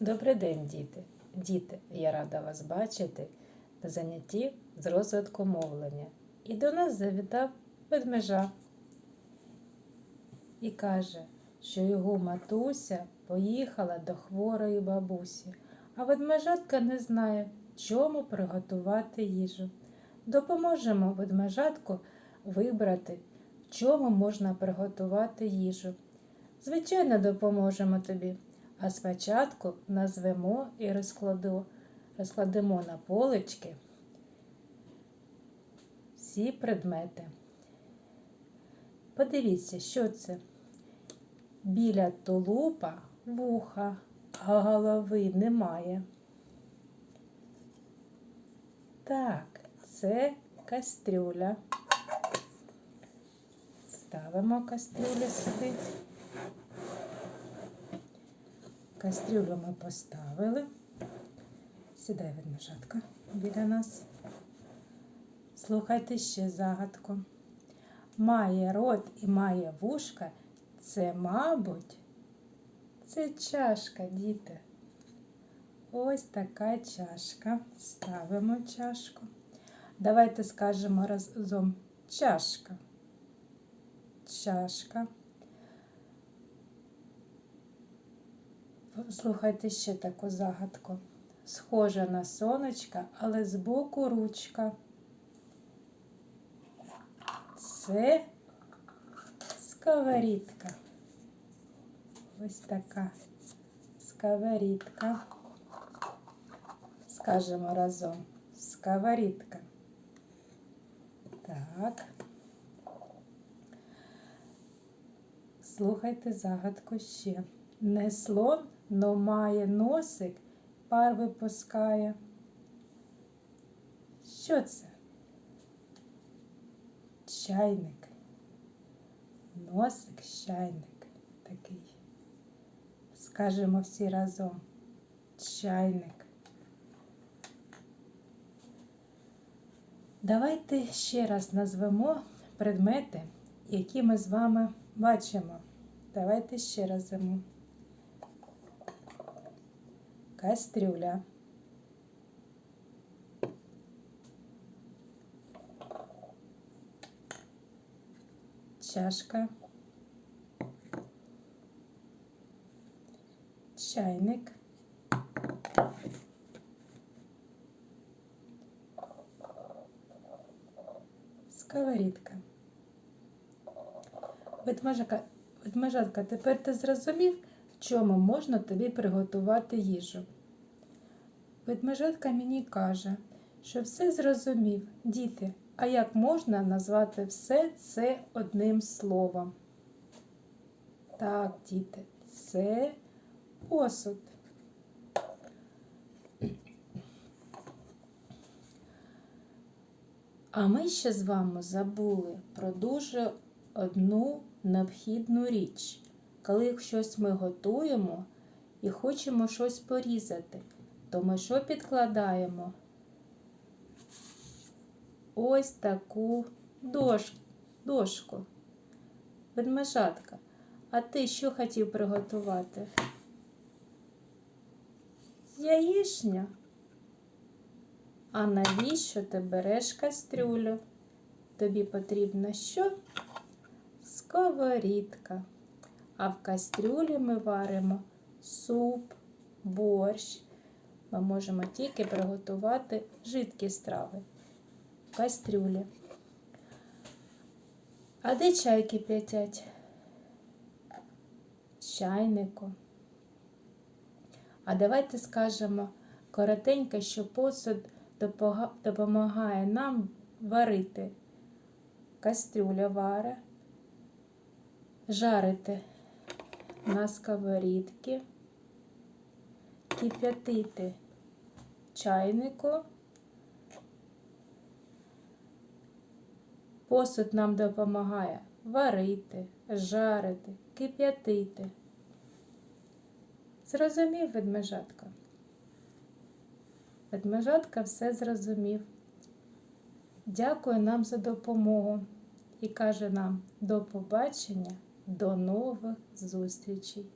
Добрий день, діти! Діти, я рада вас бачити на занятті з розвитку мовлення. І до нас завітав ведмежа і каже, що його матуся поїхала до хворої бабусі, а ведмежатка не знає, чому приготувати їжу. Допоможемо ведмежатку вибрати, в чому можна приготувати їжу. Звичайно, допоможемо тобі. А спочатку назвемо і розкладу, розкладемо на полички всі предмети. Подивіться, що це? Біля тулупа вуха, а голови немає. Так, це кастрюля. Ставимо кастрюлю сюди. Кастрюлю ми поставили. Сідай ведмежатка біля нас. Слухайте ще загадку. Має рот і має вушка. Це, мабуть, це чашка, діти. Ось така чашка. Ставимо чашку. Давайте скажемо разом чашка. Чашка. Слухайте ще таку загадку. Схожа на сонечка, але збоку ручка. Це сковорідка. Ось така сковорідка. Скажемо разом. Сковорідка. Так. Слухайте загадку ще. Не слон, но має носик, пар випускає. Що це? Чайник. Носик, чайник такий. Скажемо всі разом. Чайник. Давайте ще раз назвемо предмети, які ми з вами бачимо. Давайте ще раз назвемо. Кастрюля. Чашка. Чайник. Сковорідка. Ведмежатка, тепер ти зрозумів, чому можна тобі приготувати їжу. Ведмежатка мені каже, що все зрозумів, діти, а як можна назвати все це одним словом? Так, діти, це посуд. А ми ще з вами забули про дуже одну необхідну річ. Коли щось ми готуємо і хочемо щось порізати, то ми що підкладаємо? Ось таку дош... дошку. Ведмежатка, а ти що хотів приготувати? Яєшня. А навіщо ти береш кастрюлю? Тобі потрібно що? Сковорідка. А в кастрюлі ми варимо суп, борщ. Ми можемо тільки приготувати жидкі страви в кастрюлі. А де чай кип'ятять? Чайнику. А давайте скажемо коротенько, що посуд допомагає нам варити. Кастрюля варе, жарити на сковорідки, кип'ятити чайнику. Посуд нам допомагає варити, жарити, кип'ятити. Зрозумів ведмежатка? Ведмежатка все зрозумів. Дякує нам за допомогу і каже нам до побачення, до нових зустрічей.